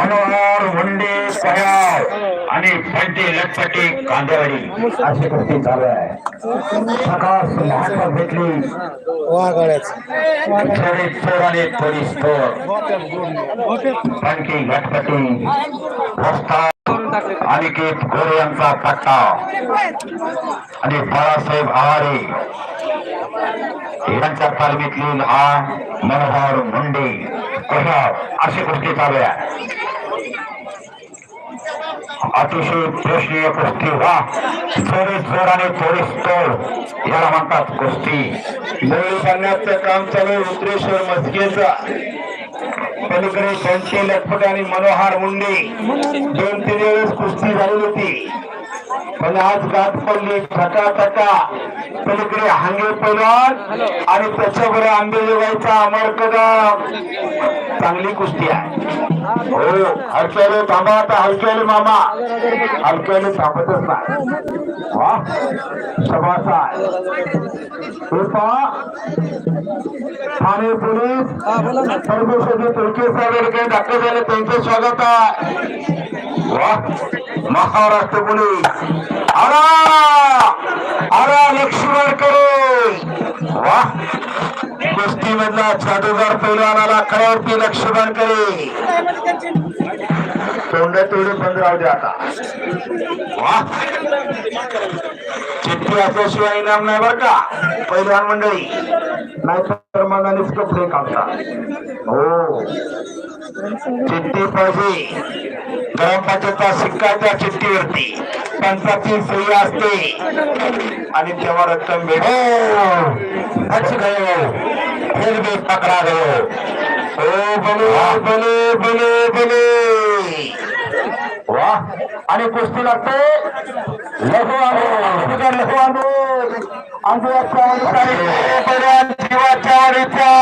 मनोहर मुंडे पयाव आणि पंटी लटपटे कांदेवाडी. अशी कृती चालू आहे. सकाळ महात्मा भेटली. थोडी चोर आणि थोडी स्टोर पंटी लटपटी रस्ता अनिकेत गोरे यांचा पट्टा. आणि बाळासाहेब आवारे यांच्या तालमीतली हा मनोहर मुंडे. कशा अशी गोष्टी चालू आहे. अतिशय प्रश्नीय कुस्ती वा थोडी जोर आणि थोडी तोड. याला म्हणतात कुस्ती. नळी बांधण्याचं काम चालू आहे रुद्रेश्वर मस्केचा पलीकडे पंचे लटपट आणि मनोहर मुंडे. दोन तीन वेळेस कुस्ती झाली होती. पण आज गाठ पडली थका थका पलीकडे हांगे पैलवान आणि त्याच्यावर आंबेजोगाईचा अमरकदा चांगली कुस्ती आहे. हो हलक्याने थांबा आता हलक्याने मामा. हलक्याने थांबतच नाही. वा ठाणे पोलीस परमेश्वरी तुळके साहेब काही दाखल झाले त्यांचं स्वागत आहे. वा महाराष्ट्र पोलीस. अरा अरा लक्ष्मण करे वा कुस्ती मधला जादूगार पैलवानाला खऱ्यावरती लक्ष्मण करे तोंड तेवढे बंद राहू दे आता. चिठ्ठी असल्याशिवाय इनाम नाही बर का पैलवान मंडळी. नाहीतर मग आणि कपडे काढता. हो. चिठ्ठी पाहिजे. ग्रामपंचायतचा शिक्का त्या चिठ्ठीवरती. पंचाची सही असते. आणि तेव्हा रक्कम भेटो फिर भी पकड़ा गयो ओ बले बले बले बले. वा. आणि कुस्ती लागते. लघु आलो लघु आलो आंबेच्या जीवाच्या वाडीच्या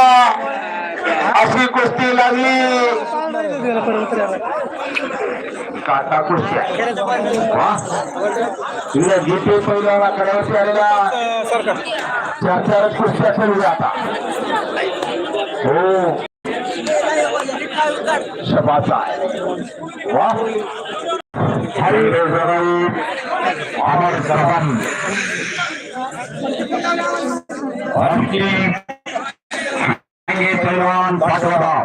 अशी कुस्ती लागली. काटा कुस्ती. वा तुला गीते पहिला कडावशी आलेला चार चार कुस्त्या खेळू आता हो शबाचा वा हरी अमर सरपंच आणखी हे पैलवान पाठवराव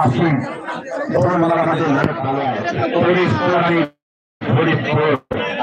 अशी दोन मुलांमध्ये लढत चालू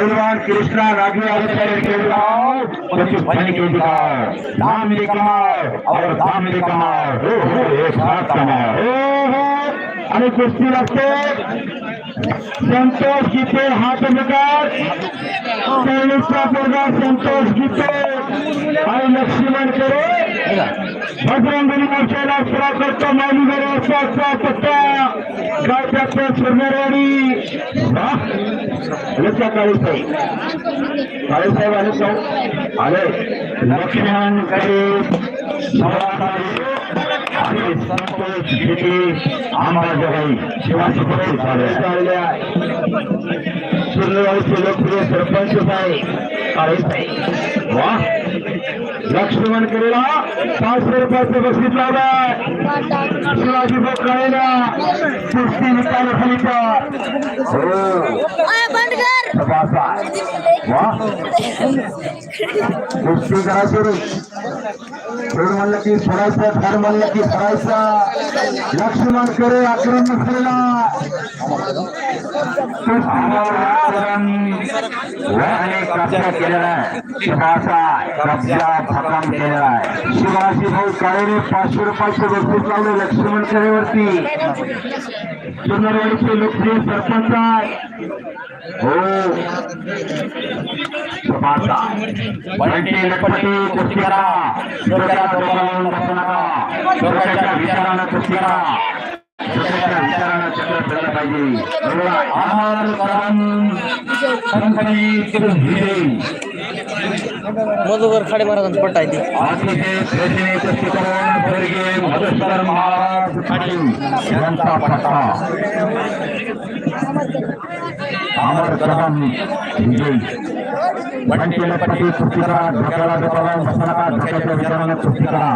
आणि कृष्णा नागी अधिकारी के बुलाओ और धाम मेरे। हो, हो हो एक साथ हो आणि कुस्ती लागते संतोष गीते हात मुखात सैनिकचा पोरगा संतोष गीते आणि लक्ष्मण करे। बजरंगली मोर्चाला सेवा करतो पत्ता गावच्या लक्ष्या काळीसाहेब काळेसाहेब आले का? आले. लक्ष्मण करे सम्राट आणि संतोष गीते अंबाजोगाई शिवाजी पक्षी झाले सुरनेवाडीचे लोकप्रिय सरपंच साहेब. काळीसाहेब वा. लक्ष्मण केलेला पाचशे रुपयाचं बक्षीस लावलाय. शिवाजी बोकाळेला कुस्ती निकाल फलिता कुस्ती करा सुरू. खेळ म्हणलं की सोडायचं ठार म्हणलं की सोडायचं लक्ष्मण करे आक्रमण कब्जा केलेला आहे. शिवाचा कब्जा खतम केलेला आहे. शिवाजी भाऊ काळेने पाचशे रुपयाचे वस्तू लावले लक्ष्मण करेवरती. सुंदरवाडीचे लोकप्रिय सरपंच आहे हो समाजा बंटी लटपटी कुस्तीरा विचारानं पाहिजे. कुस्ती करा डोकाला बसनका ढोक्याच्या विचाराने कुस्ती करा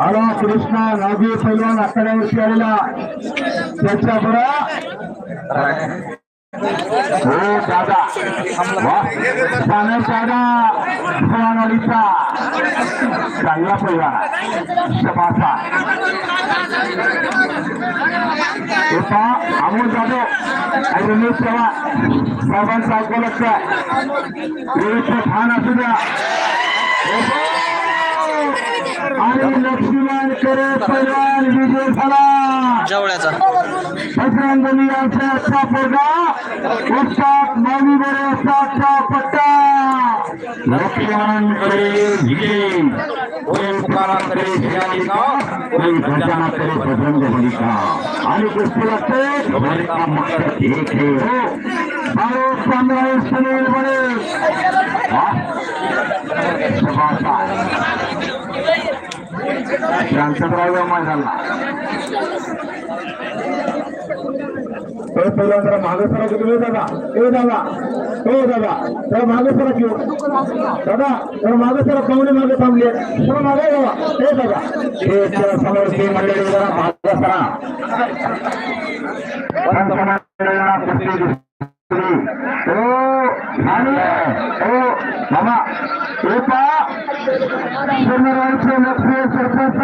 आला कृष्णा नागी पैलवान आखाड्यावरती आलेला त्याच्या बरं हो दादा वा पाण्यात दादा भवानवाडीचा चांगला पैलवान शबासा होता अमोल जाधव आणि रमेश चव्हाण साहेबांचा ऐकू लक्ष विरुद्ध ठाण असू द्या आणि लक्ष्मण करे पैलवान विजय झाला जवळ्याचा बजरंगबली यांचा अच्छा पोरगा उस्ताद माऊली बरे उस्तादचा पट्टा लक्ष्मणांकडे विजय ओम तुकारामकडे शिवालिका ओम घंटानाकडे बजरंग बलिका आणि कुस्ती लागते बलिका मकर एक हे हो बारो पंधरा सुनील बने हा? शबासा. शांतराव मैदानला पहिला जरा मागे सरा दादा ए दादा हो दादा जरा मागे सरा घेऊ दादा जरा मागे सरा पाहुणे मागे थांबले. जरा मागे जावा. ए दादा हे त्या मंडळी जरा मागे सरा कुस्ती आणि हो मामा हे पहा. शनिवारचे सरपंच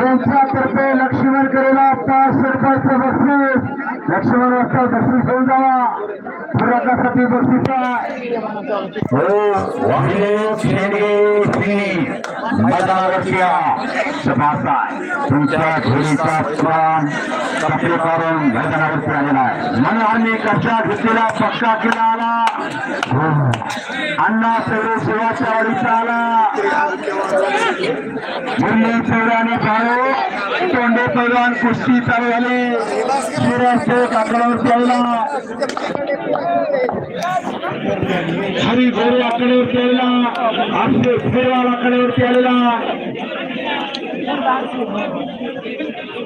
यांच्यातर्फे लक्ष्मण करेला पाच सरपंच बक्षीस. लक्ष्मण वाजता बक्षीस घेऊन जावा. फरकासाठी बक्षीस हो, तुमच्या घोडीचा प्राण कपडे आलेला आहे. आम्ही कशा घेतलेला पक्का केला आला? हो. अण्णा सगळे शिवाच्या वाडीचा आला. मुरली चौराने पाहो तोंडे पैलवान कुस्ती चालू झाली. शिराज शेख आला हरी गोरे आकड्यावरती आलेला आमचे फिरवाल आकड्यावरती आलेला.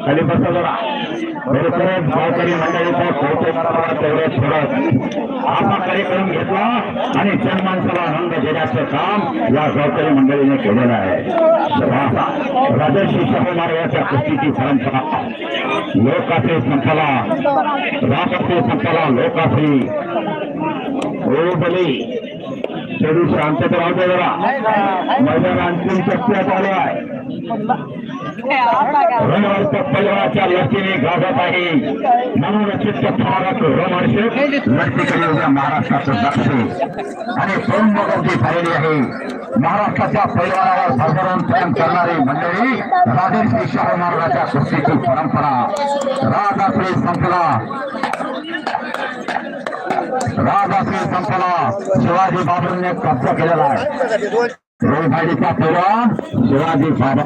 खाली बसा जरा बरोबर गावकरी मंडळीचा कौतुक करावा तेवढं थोडं आपला कार्यक्रम घेतला आणि जनमानसाला आनंद देण्याचं काम या गावकरी मंडळीने केलेलं आहे. राजर्षी शाहू महाराजांच्या कुस्तीची परंपरा. लोकाश्री संपला. राजाचे संपला लोकाश्री ओ शेडू शांतता राहू दे जरा. मैदान अंतिम टप्प्यात आलो आहे रणवर्त पैलवाच्या लसीने गाजत आहे म्हणून चित्त फारक रोमांचक लढतीकडे उद्या महाराष्ट्राचं लक्ष आणि मगवती झालेली आहे. महाराष्ट्राच्या पैलवानावर साधारण प्रेम करणारी मंडळी राजर्षी शाहू महाराजाच्या कुस्तीची परंपरा. राजाश्री संपला. राजाश्री संपला शिवाजी बाबूंनी कब्जा केलेला आहे रोहिभाईचा पैलवान शिवाजी बाबा